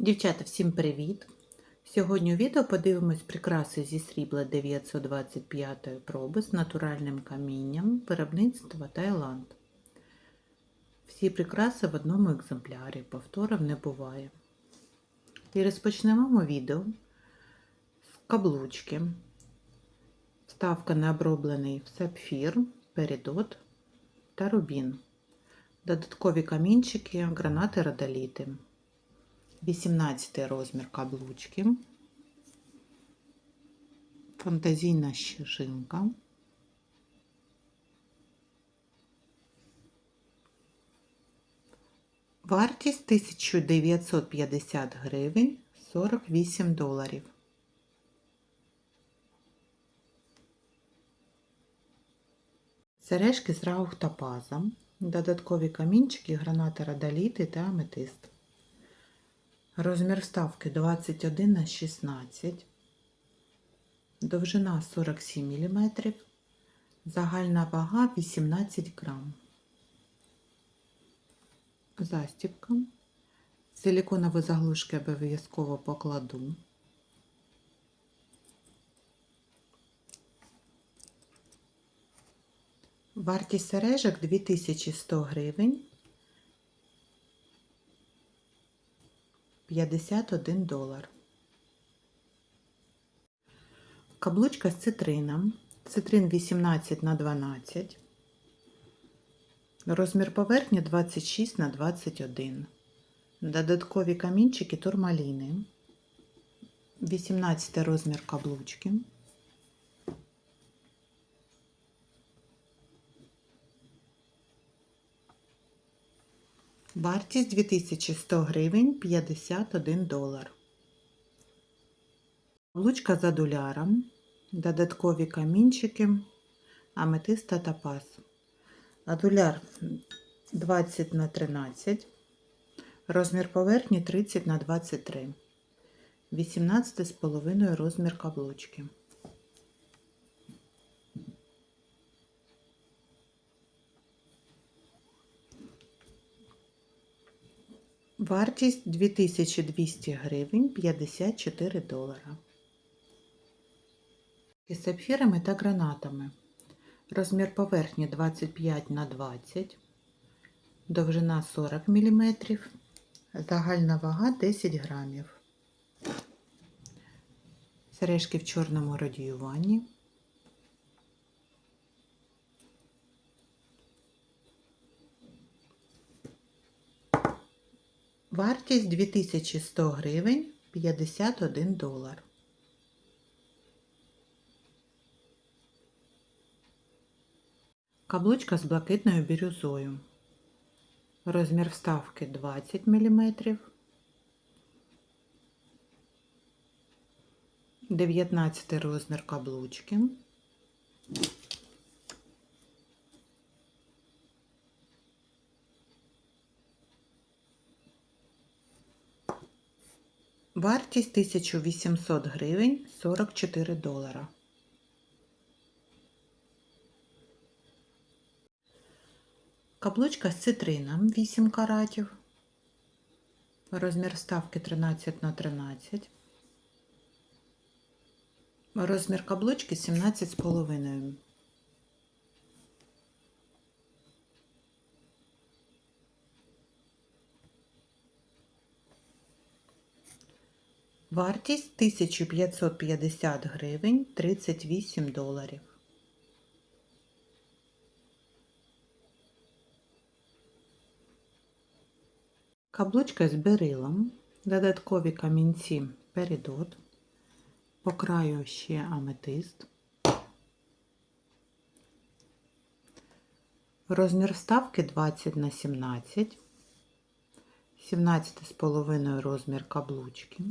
Дівчата, всім привіт! Сьогодні у відео подивимось прикраси зі срібла 925 проби з натуральним камінням виробництва Таїланд. Всі прикраси в одному екземплярі, повторів не буває. І розпочнемо відео з каблучки. Вставка на оброблений сапфір, перідот та рубін. Додаткові камінчики, гранати родоліти. 18 розмір каблучки, фантазійна щежинка, вартість 1950 гривень 48 доларів. Сережки з раухтопазом, додаткові камінчики, гранати родоліти та аметист. Розмір вставки 21 на 16, довжина 47 мм, загальна вага 18 грам. Застібка. Силіконові заглушки обов'язково покладу. Вартість сережок 2100 гривень. 51 долар. Каблучка з цитрином. Цитрин 18 на 12. Розмір поверхні 26 на 21. Додаткові камінчики турмаліни. 18 розмір каблучки. Вартість 2100 гривень 51 долар. Лучка за доляром, додаткові камінчики, аметиста та пас. Адуляр 20 на 13, розмір поверхні 30 на 23, 18,5 розмір каблучки. Вартість 2200 гривень 54 долара. Із сапфірами та гранатами. Розмір поверхні 25 на 20, довжина 40 мм, загальна вага 10 грамів. Сережки в чорному радіюванні. Вартість 2100 гривень 51 долар. Каблучка з блакитною бірюзою. Розмір вставки 20 мм. 19 розмір каблучки. Вартість 1800 гривень 44 долара. Каблучка з цитрином 8 каратів. Розмір вставки 13 на 13. Розмір каблучки 17,5. Вартість 1550 гривень 38 доларів. Каблучка з берилом, додаткові камінці передот, по краю ще аметист. Розмір вставки 20 на 17, 17,5 розмір каблучки.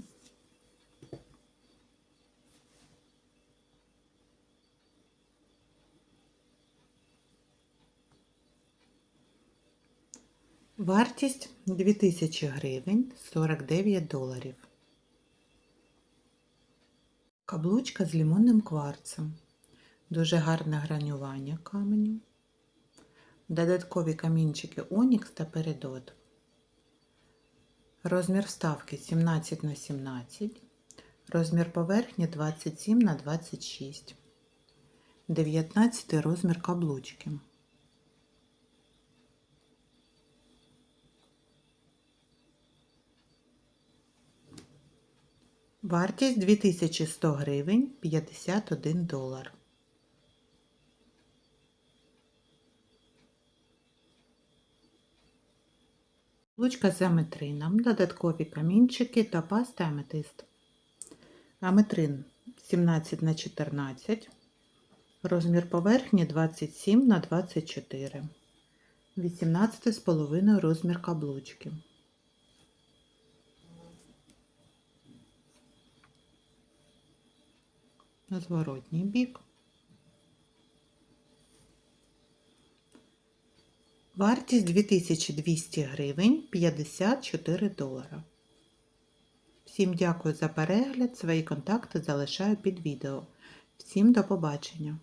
Вартість 2000 гривень 49 доларів. Каблучка з лимонним кварцем. Дуже гарне гранювання каменю. Додаткові камінчики Онікс та Передот. Розмір вставки 17 на 17. Розмір поверхні 27 на 26. 19 розмір каблучки. Вартість 2100 гривень 51 долар. Лучка з аметрином, додаткові камінчики та паста аметист. Аметрин 17 на 14. Розмір поверхні 27 на 24. 18,5 розмір каблучки. На зворотній бік. Вартість 2200 гривень 54 долара. Всім дякую за перегляд. Свої контакти залишаю під відео. Всім до побачення!